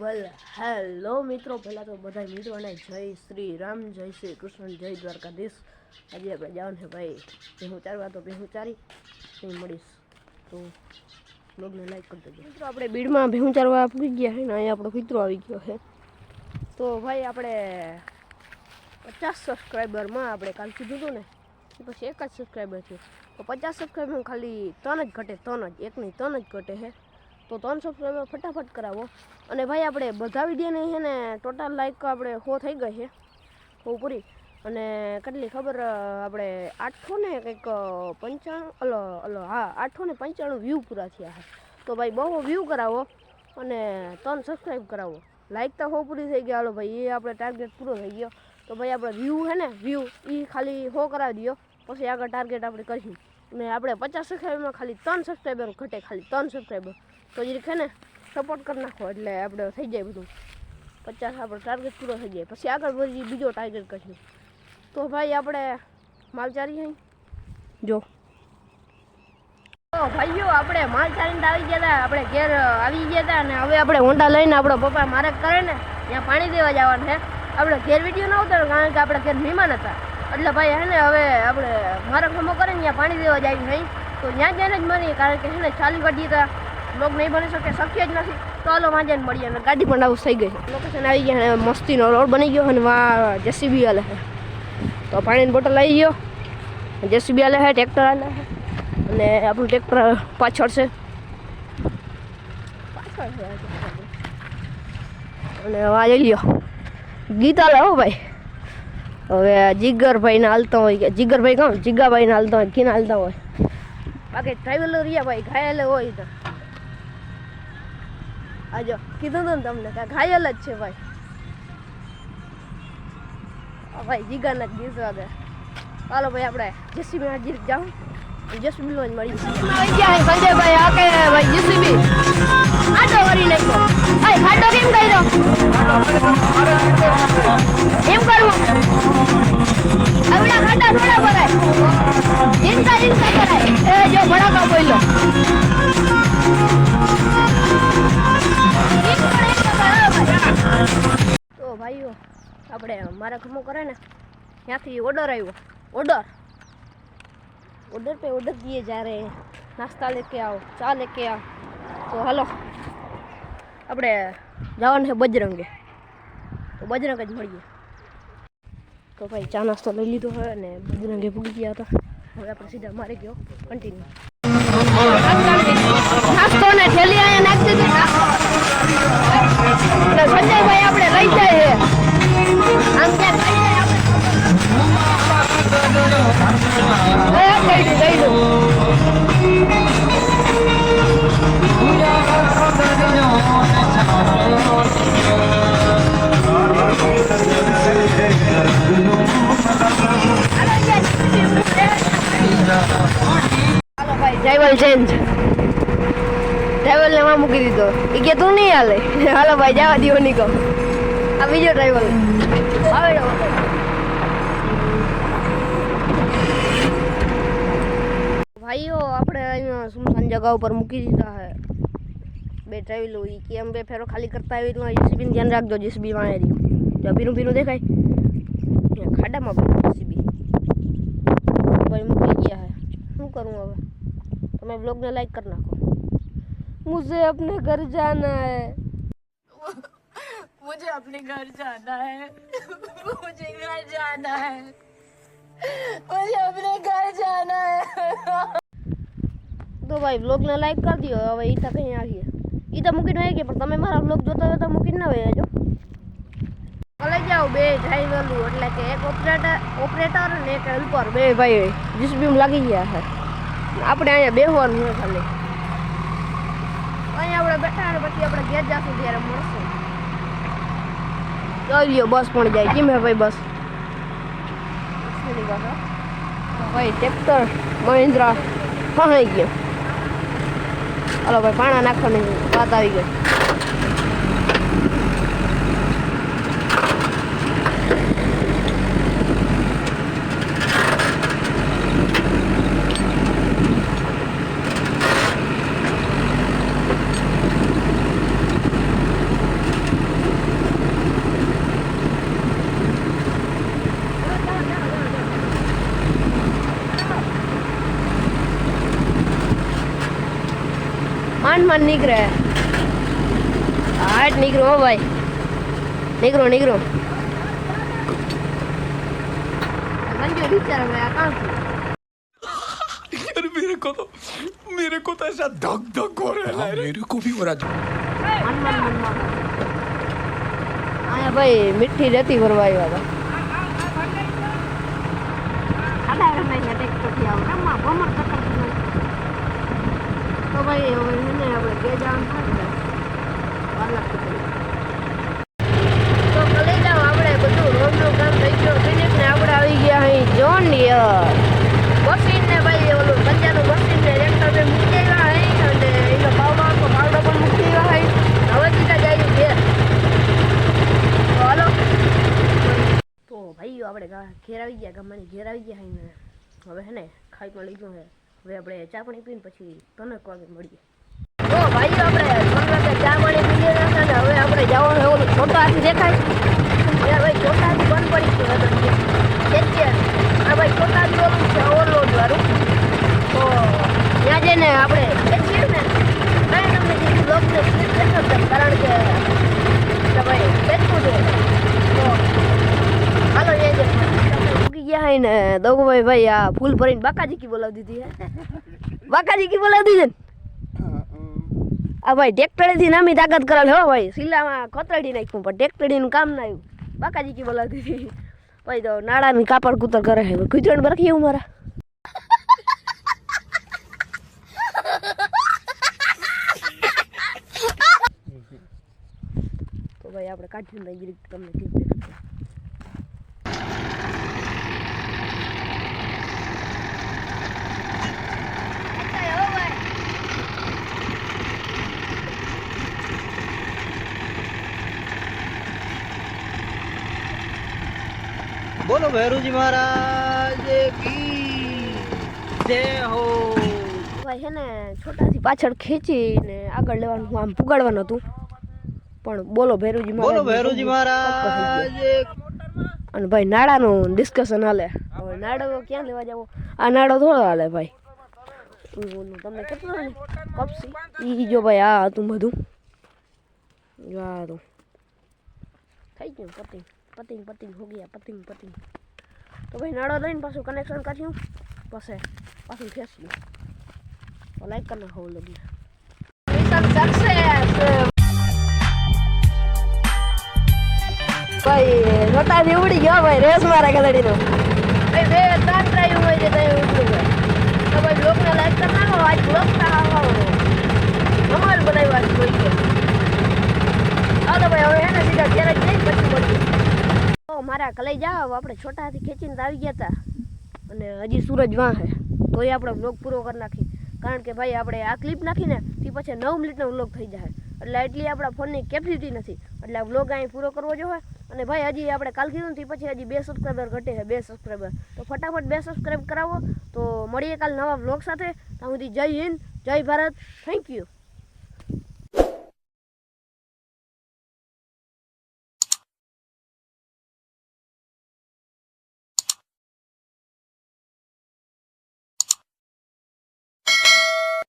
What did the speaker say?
વેલ hello મિત્રો. પહેલાં તો બધા મિત્રોને જય શ્રી રામ, જય શ્રી કૃષ્ણ, જય દ્વારકાધીશ. આજે આપણે જવાનું છે ભાઈ, ભેહું ચારવા. તો ભેહું ચારી ત્યાં મળીશ. તો બ્લોગને લાઈક કરી દેજો. મિત્રો, આપણે બીડમાં ભેહું ચારવા પૂરી ગયા છે ને, અહીંયા આપણો કૂતરો આવી ગયો છે. તો ભાઈ, આપણે પચાસ સબસ્ક્રાઈબરમાં આપણે કાલ કીધું હતું ને, એ પછી એક જ સબસ્ક્રાઈબર થયું તો પચાસ સબસ્ક્રાઈબર ખાલી ત્રણ જ ઘટે, ત્રણ જ, એકની ત્રણ જ ઘટે છે. તો ત્રણ સબસ્ક્રાઈબર ફટાફટ કરાવો. અને ભાઈ, આપણે બધા વિડીયોની છે ને ટોટલ લાઈક આપણે હો થઈ ગઈ છે. હો પૂરી. અને કેટલી ખબર આપણે આઠસો ને કંઈક પંચાણું, અલો અલો, હા, આઠસો ને પંચાણું વ્યૂ પૂરા થયા છે. તો ભાઈ, બહુ વ્યૂ કરાવો અને ત્રણ સબસ્ક્રાઈબ કરાવો. લાઈક તો હો પૂરી થઈ ગયા, હાલો ભાઈ, એ આપણે ટાર્ગેટ પૂરો થઈ ગયો. તો ભાઈ, આપણે વ્યૂ છે ને વ્યૂ એ ખાલી હો કરાવી દો પછી આગળ ટાર્ગેટ આપણે કરીશું. ને આપણે પચાસ સબસ્ક્રાઈબરમાં ખાલી ત્રણ સબસ્ક્રાઈબર ઘટે ખાલી ત્રણ સબસ્ક્રાઈબર તો જે છે ને સપોર્ટ કરી નાખો એટલે આપણે થઈ જાય બધું. પચાસ આપણો ટાર્ગેટ પૂરો થઈ જાય. પછી આગળ વધી બીજો ટાર્ગેટ કરીશું. તો ભાઈ આપણે માલ ચારી અહીં. જો. ભાઈઓ, આપણે માલ ચારીને આવી ગયા હતા આપણે ઘેર આવી ગયા હતા અને હવે આપણે હોન્ડા લઈને આપણો પપ્પા મારે કરે ને, ત્યાં પાણી દેવા જવાનું છે. આપણે ઘેર વીડિયો ન ઉતારો, કારણ કે આપણે ઘેર મહેમાન હતા. એટલે ભાઈ હે ને હવે આપણે મારા ખમો કરે ને ત્યાં પાણી દેવા જાય નહીં. તો ત્યાં જઈને જ મળીએ, કારણ કે હે ને ચાલુ ગાડી તો લોક નહીં બની શકે, શક્ય જ નથી. તો હાલો વાંચે મળીએ. અને ગાડી પણ આવું થઈ ગઈ લોકેશન આવી ગયા મસ્તીનો રોડ બની ગયો અને વા, જેસીબી હાલે છે. તો પાણીની બોટલ આવી ગયો. જેસીબી હાલે છે ટ્રેક્ટર હાલે છે. અને આપણું ટ્રેક્ટર પાછળ છે. પાછળ છે અને આ જઈ લ્યો. ગીત હો ભાઈ. હવે જીગરભાઈ ને હાલતા હોય જીગરભાઈ કહું જીગાભાઈ ને હાલતા હોય કિન હાલતા હોય? બાકી ટ્રાવેલર રહ્યા ભાઈ, ઘાયલ હોય તો. આજો કીધું હતું ને તમને કે ઘાયલ જ છે ભાઈ. ભાઈ જીગાના જ ગીત વાગે હાલો ભાઈ આપણે જેસીબી માં જીત જાઉં. જેસીબી માં જ મળી. સંજયભાઈ, આ કે ભાઈ જેસીબી? આટો કરી નાખ્યો ભાઈ ખાટો કેમ કર્યો એમ કરવું આવડા ખાટા થોડા ભરાય હિંસા હિંસા કરાય એ જો ભડાકા બોલ્યો તો ભાઈઓ આપણે મારા ખમો કરે ને ત્યાંથી ઓર્ડર આવ્યો ઓર્ડર ઓર્ડર पे ઓર્ડર दिए जा रहे हैं नाश्ता लेके आओ ચા લેકે આવો તો હાલો. આપણે જવાનું છે બજરંગે. તો બજરંગ જ મળીએ. તો ભાઈ ચા નાસ્તો લઈ લીધો હોય અને બજરંગે ભૂગી ગયા હતા. હવે આપણે સીધા મારે ગયો કન્ટિન્યુ ભાઈ ચેન્જ ડ્રાઈવર ને માં મૂકી દીધો. એ કે તું નહીં હાલે. હાલો ભાઈ, જવા દીવો કહો આ બીજો ડ્રાઈવર આવે. ભાઈઓ, આપણે અહીંયા સુમસાન જગા ઉપર મૂકી દીધા હે બે ટ્રાવેલો એ કે એમ બે ફેરો ખાલી કરતા આવી તો જેસીબી ધ્યાન રાખજો જીસીબી વાળી રહ્યું જો ભીનું ભીનું દેખાય? ખાડામાં પણ જેસીબી ભાઈ, મૂકી ગયા હે શું કરું હવે? मैं व्लॉग ने लाइक करना को मुझे अपने घर जाना है मुझे अपने घर जाना है मुझे घर जाना है मुझे अपने घर जाना है તો ભાઈ બ્લોગને લાઈક કરી દો હવે એ તો કંઈ આવીએ એ તો મૂકીને આવી ગયા પણ તમે મારા બ્લોગ જોતા હોય તો મૂકીને ના વહેજો ભલે જાઓ બે ડ્રાઈવરનું એટલે કે એક ઓપરેટર ઓપરેટર અને એક હેલ્પર બે ભાઈ જીસબીમ લાગી ગયા છે આપણે અહીંયા બેહવાનું હોય ખાલી. અહીંયા આપણે બેઠા અને પછી આપણે ઘેર જાશું ત્યારે મળશું. જોઈ લ્યો બસ પણ જાય. કેમ હે ભાઈ બસ? ભાઈ ટ્રેક્ટર મહિન્દ્રા ફસાઈ ગયો. હલો ભાઈ પાણા નાખવાની વાત આવી ગઈ. मन नहीं कर रहा है। आठ निकलो भाई। निकलो निकलो मेरे को तो मेरे को तो ऐसा धक धक हो रहा है। हाँ, मेरे को भी हो रहा है। आया भाई मिट्टी रहती भरवाई वाला। अरे मैं देख तो क्या हो रहा है माँ बमर कर તો ભાઈ આપણે બધું રોડનું ગયું. આપણે આવી ગયા અહીં જોન ડિયર મશીન ને ભાઈ ઓલું કંજાનું મશીન ને ટ્રેક્ટર ને મૂકી આવ્યા અહીં અને એનો પાવડો તો પાવડો પણ મૂકી આવ્યા અહીં. હવે તો હાલો. તો ભાઈ આપણે ઘેર આવી ગયા ગામની ઘેર આવી ગયા હવે હે ને ખાઈ પણ લીધું છે. હવે આપણે ચા પાણી પીને પછી ત્રણેક વાગે મળીએ. તો ભાઈ આપણે ત્રણ વાગે ચા પાણી પી લીધા છે ને હવે આપણે જવાનું એવું છોટા હાથી દેખાય એ ભાઈ છોટા હાથી બંધ પડી ગયું હતું. આ ભાઈ છોટા હાથી ઓલું છે ઓવરલોડ વાળું તો ત્યાં જઈને આપણે ખેંચીએ ને કાંઈ તમને જે બ્લોગને સ્પીડ દેખાડશે કારણ કે કે ભાઈ ખેંચવું છે તો હાલો એ જે ગયા ને દોગભાઈ ભાઈ આ ફૂલ ભરીને બાકાજી કી બોલાવી દીધી બાકાજી કી બોલાવી દીધી ને? આ ભાઈ ટેક્ટરેથી નામી તાકાત કરાવે. હો ભાઈ સિલ્લામાં કોતરડી નાખ્યું, પણ ટેક્ટરીનું કામ ના આવ્યું. બાકાજી કી બોલાવી દીધી. ભાઈ તો નાળાની કાપડ કૂતર કરે છે. કૂતરણ બરખી એવું મારા. તો ભાઈ આપણે કાઢીને તમને ક્લિપ બોલો ભૈરુજી મહારાજ કી જય હો? ભાઈ છે ને છોટાથી પાછળ ખેંચીને આગળ લેવાનું આમ પુગાડવાનું હતું. પણ બોલો ભૈરુજી બોલો ભૈરુજી મહારાજ અને ભાઈ નાડાનું ડિસ્કશન હાલે. હવે નાડો ક્યાં લેવા જાવો? આ નાડો થોડો હાલે ભાઈ. તમને કેટલું કપસી? ઈ જો ભાઈ આ હતું બધું. જો આ હતું. થઈ ગયું પતિંગ પતિંગ પતિંગ હો ગયા પતિંગ પતિંગ. તો ભાઈ નાડો લઈને પાછું કનેક્શન કર્યું પછી પાછું ખેંચ્યું લાઈક કરી નાખો લગી ભાઈ રોટાથી ઉડી ગયો ભાઈ, રેસ મારા ગદડીનો ભાઈ બે ત્રણ ડ્રાઈવ હોય છે તઈ ઉતરું તો ભાઈ બ્લોગને લાઈક કરી નાખો, આજ બ્લોગ ના કમાલ બનાવ્યા કોઈ કે હા તો ભાઈ, હવે એને સીધા ઘેર જ જઈ પછી મળીએ. તો મારા કલાઈ જાવ આપણે છોટાથી ખેંચીને આવી ગયા હતા અને હજી સૂરજ વાહે તોય આપણે બ્લોગ પૂરો કરી નાખી કારણ કે ભાઈ આપણે આ ક્લિપ નાખીને તે પછી નવ મિનિટનો વ્લોગ થઈ જાય એટલે એટલી આપણા ફોનની કેપેસિટી નથી. એટલે આ વ્લોગ અહીં પૂરો કરવો જોઈએ અને ભાઈ હજી આપણે કાલ કીધું તે પછી હજી બે સબસ્ક્રાઈબર ઘટે છે, બે સબસ્ક્રાઈબર તો ફટાફટ બે સબસ્ક્રાઈબ કરાવો. તો મળીએ કાલ નવા વ્લોગ સાથે. ત્યાં સુધી જય હિન્દ, જય ભારત. Thank you